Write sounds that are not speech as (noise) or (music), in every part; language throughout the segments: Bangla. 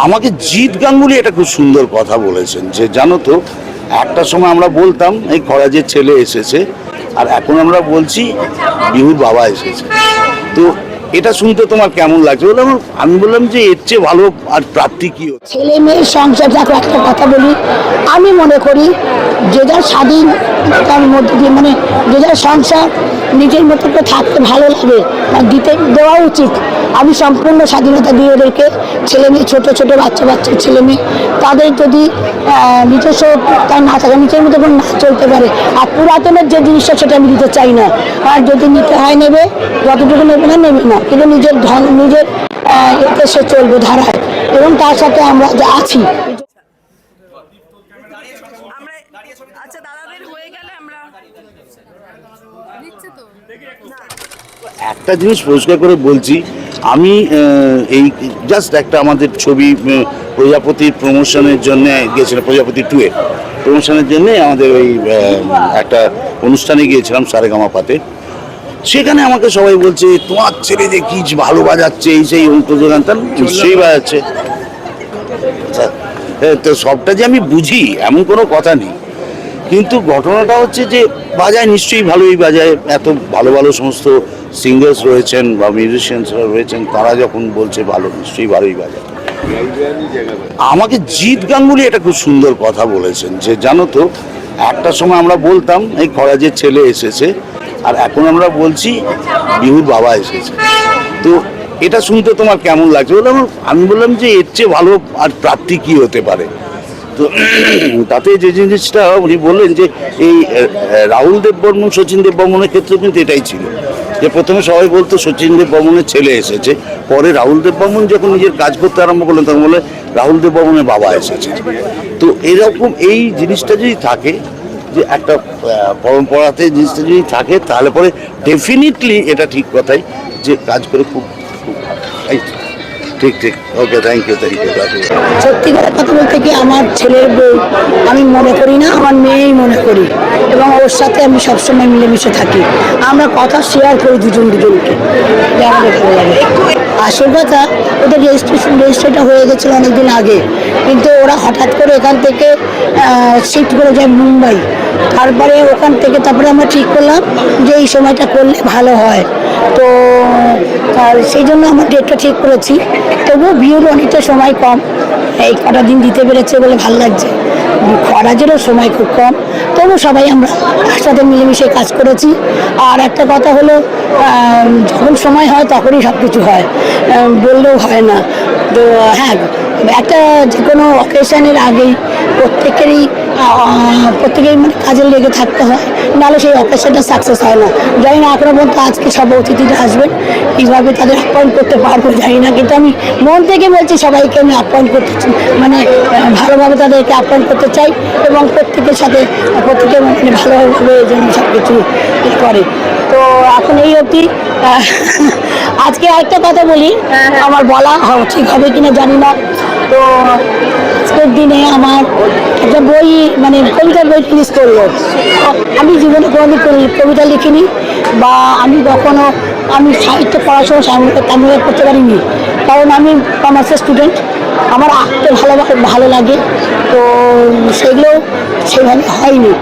আমাকে জিৎ গাঙ্গুলি এটা খুব সুন্দর কথা বলেছেন, যে জানো তো, একটা সময় আমরা বলতাম, এই খরাজের ছেলে এসেছে, আর এখন আমরা বলছি বিহুর বাবা এসেছে। তো এটা শুনতে তোমার কেমন লাগছে? বললাম, আমি বললাম যে এর চেয়ে ভালো আর প্রাপ্তি কি ছেলে মেয়ের সংসার দেখো একটা কথা বলি। আমি মনে করি যে যার স্বাধীন তার মধ্যে দিয়ে মানে যে যার সংসার নিজের মতো করে থাকতে ভালো লাগে আর দিতে দেওয়া উচিত। আমি সম্পূর্ণ স্বাধীনতা দিয়ে ওদেরকে ছেলে মেয়ে, ছোটো ছোটো বাচ্চা বাচ্চা, ছেলে মেয়ে, তাদের যদি নিজস্ব তার না থাকে, নিজের মতো করে না চলতে পারে। আর পুরাতনের যে জিনিসটা সেটা আমি দিতে চাই না। আর যদি নিতে হয় নেবে, যতটুকু নেবে না নেবে না। কিন্তু নিজের ধন, নিজের এতে সে চলবে ধারায়। এবং তার সাথে আমরা আছি আমরা আচ্ছা দাদাদের হয়ে গেলে আমরা দিচ্ছে তো একটা জিনিস পরিষ্কার করে বলছি, আমি এই জাস্ট একটা আমাদের ছবি প্রজাপতির প্রমোশনের জন্য গিয়েছিলাম, প্রজাপতি টুয়ে প্রমোশনের জন্য আমাদের ওই একটা অনুষ্ঠানে গিয়েছিলাম সারেগামা পাতে। সেখানে আমাকে সবাই বলছে, তোমার ছেলে যে কি ভালো বাজাচ্ছে, এই সেই গান নিশ্চয়ই বাজাচ্ছে। তো সবটা যে আমি বুঝি, এমন কোনো কথা নেই। কিন্তু ঘটনাটা হচ্ছে যে বাজায় নিশ্চয়ই ভালোই বাজায়। এত ভালো ভালো সমস্ত সিঙ্গার্স রয়েছেন বা মিউজিশিয়ানসরা রয়েছেন, তারা যখন বলছে ভালো, নিশ্চয়ই ভালোই বাজায়। আমাকে জিৎ গাঙ্গুলি একটা খুব সুন্দর কথা বলেছেন যে, জানো তো, একটা সময় আমরা বলতাম, এই খরাজের ছেলে এসেছে, আর এখন আমরা বলছি, বিহুর বাবা এসেছে। তো এটা শুনতে তোমার কেমন লাগছে? বললাম, আমি বললাম যে, এর চেয়ে ভালো আর প্রাপ্তি কি হতে পারে? তো (clears throat) তাতে যে জিনিসটা উনি বললেন যে এই রাহুল দেব বর্মন শচীন দেব বর্মনের ক্ষেত্রে কিন্তু এটাই ছিল। যে প্রথমে সবাই বলতো শচীন দেব বর্মনের ছেলে এসেছে, পরে রাহুল দেব বর্মন যখন নিজের কাজ করতে আরম্ভ করলেন, তখন বলে রাহুল দেব বর্মনের বাবা এসেছে। তো এরকম এই জিনিসটা যদি থাকে, যে একটা পরম্পরাতে জিনিসটা যদি থাকে, তাহলে পরে ডেফিনেটলি এটা ঠিক কথাই যে কাজ করে খুব খুব ভালো। ঠিক ঠিক। Okay thank you thank you সত্যি কথা বলতে কি আমার ছেলের বউ আমি মনে করি না, আমার মেয়েই মনে করি। এবং ওর সাথে আমি সবসময় মিলেমিশে থাকি। আমরা কথা শেয়ার করি দুজন দুজনকে। আমাদের ভালো লাগে। আসল কথা, ওদের রেজিস্ট্রেশন রেজিস্ট্রেটা হয়ে গেছিল অনেকদিন আগে। কিন্তু ওরা হঠাৎ করে এখান থেকে শিফট করে যায় মুম্বাই। তারপরে ওখান থেকে তারপরে আমরা ঠিক করলাম যে এই সময়টা করলে ভালো হয়। তো আর সেই জন্য আমরা ডেটটা ঠিক করেছি। তবুও বিয়ের অনেকটা সময় কম। এই কটা দিন দিতে পেরেছে বলে ভালো লাগছে। খরাজেরও সময় খুব কম। তবু সবাই আমরা একসাথে মিলেমিশে কাজ করেছি। আর একটা কথা হলো যখন সময় হয় তখনই সব কিছু হয় বললেও হয় না। তো হ্যাঁ একটা যে কোনো অকেশনের আগেই প্রত্যেকেরই প্রত্যেকেই মানে কাজে লেগে থাকতে হয়। নাহলে সেই অকেশনটা সাকসেস হয় না। জানি না এখনও পর্যন্ত আজকে সব অতিথিরা আসবেন কীভাবে তাদের আপ্যায়ন করতে পারব জানি না কিন্তু আমি মন থেকে বলছি সবাইকে আমি আপ্যায়ন করতে চাই। মানে ভালোভাবে তাদেরকে আপ্যায়ন করতে চাই এবং প্রত্যেকের সাথে প্রত্যেকে মানে ভালোভাবে যেন সব কিছু করে। তো এখন এই অবধি আজকে আরেকটা কথা বলি। আমার বলা ঠিক হবে কিনা জানি না। তো আজকের দিনে আমার একটা বই মানে কবিতার বই রিলিজ করল। আমি জীবনে কোনো কবিতা লিখিনি বা আমি কখনো আমি সাহিত্য পড়াশোনা তেমন করতে পারিনি। কারণ আমি কমার্সের স্টুডেন্ট আমার আঁকতে ভালো ভালো লাগে। তো সেগুলো সেভাবে হয়নি।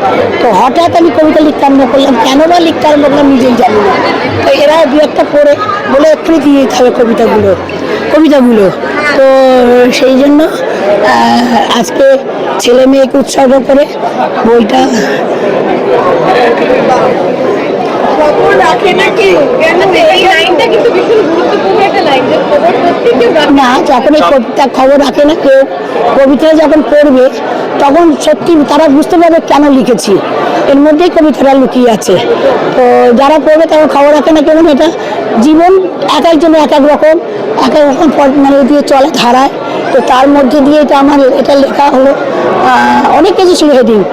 তো হঠাৎ আমি কবিতা লিখতে আরম্ভ করলাম। কেন বা লিখতে আরম্ভ করলাম নিজেই জানি না। তো এরা দু একটা পড়ে, বলে এক্ষুনি দিয়ে দিতে হবে কবিতাগুলো কবিতাগুলো। তো সেই জন্য আজকে ছেলে মেয়েকে উৎসর্গ করে বইটা প্রত্যেকের না যখন এই কবিতা খবর রাখে না কেউ কবিতা যখন পড়বে তখন সত্যি তারা বুঝতে পারবে কেন লিখেছি। এর মধ্যেই কবিতাটা লুকিয়ে আছে। তো যারা পড়বে তারা খবর রাখে না কেউ এটা জীবন এক একজন এক এক রকম এক এক রকম পথ মানে দিয়ে চলে ধারায়। তো তার মধ্যে দিয়ে এটা আমার এটা লেখা হলো অনেক কিছু ছিল হেডিং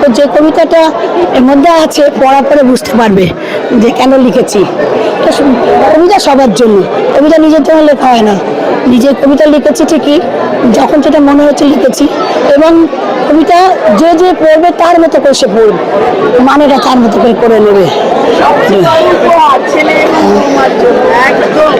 তো যে কবিতাটা এর মধ্যে আছে পড়া পরে বুঝতে পারবে যে কেন লিখেছি। সু- কবিতা সবার জন্য, কবিতা নিজের জন্য লেখা হয় না। নিজের কবিতা লিখেছি ঠিকই, যখন যেটা মনে হচ্ছে লিখেছি, এবং কবিতা যে যে পড়বে তার মতো করে সে পড়বে, মানেটা তার মতো করে করে নেবে। একদম।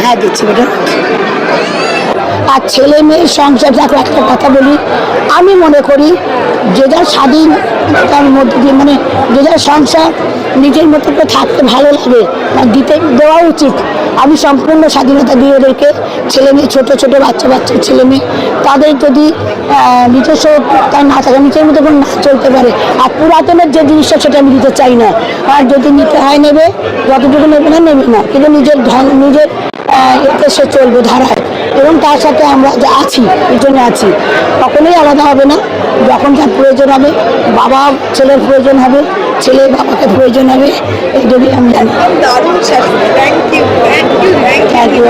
হ্যাঁ দিচ্ছি বেটা আর ছেলে মেয়ের সংসার দেখো একটা কথা বলি। আমি মনে করি যে যার স্বাধীন তার মধ্যে দিয়ে মানে যে যার সংসার নিজের মতো করে থাকতে ভালো লাগে আর দিতে দেওয়া উচিত। আমি সম্পূর্ণ স্বাধীনতা দিয়ে রেখে ছেলে মেয়ে, ছোটো ছোটো বাচ্চা বাচ্চা, ছেলে মেয়ে, তাদের যদি নিজস্ব তার না থাকে, নিজের মতো করে না চলতে পারে। আর পুরাতনের যে জিনিসটা, সেটা আমি দিতে চাই না। আর যদি নিতে হয় নেবে, যতটুকু নেবে না নেবে না। কিন্তু নিজের ধন, নিজের এতে সে চলবে ধারায়। এবং তার সাথে আমরা যে আছি এই জন্য আছি। তখনই আলাদা হবে না। যখন তার প্রয়োজন হবে বাবা ছেলের প্রয়োজন হবে ছেলে বাবাকে প্রয়োজন হবে এই জন্যই আমি জানি। Thank you thank you thank you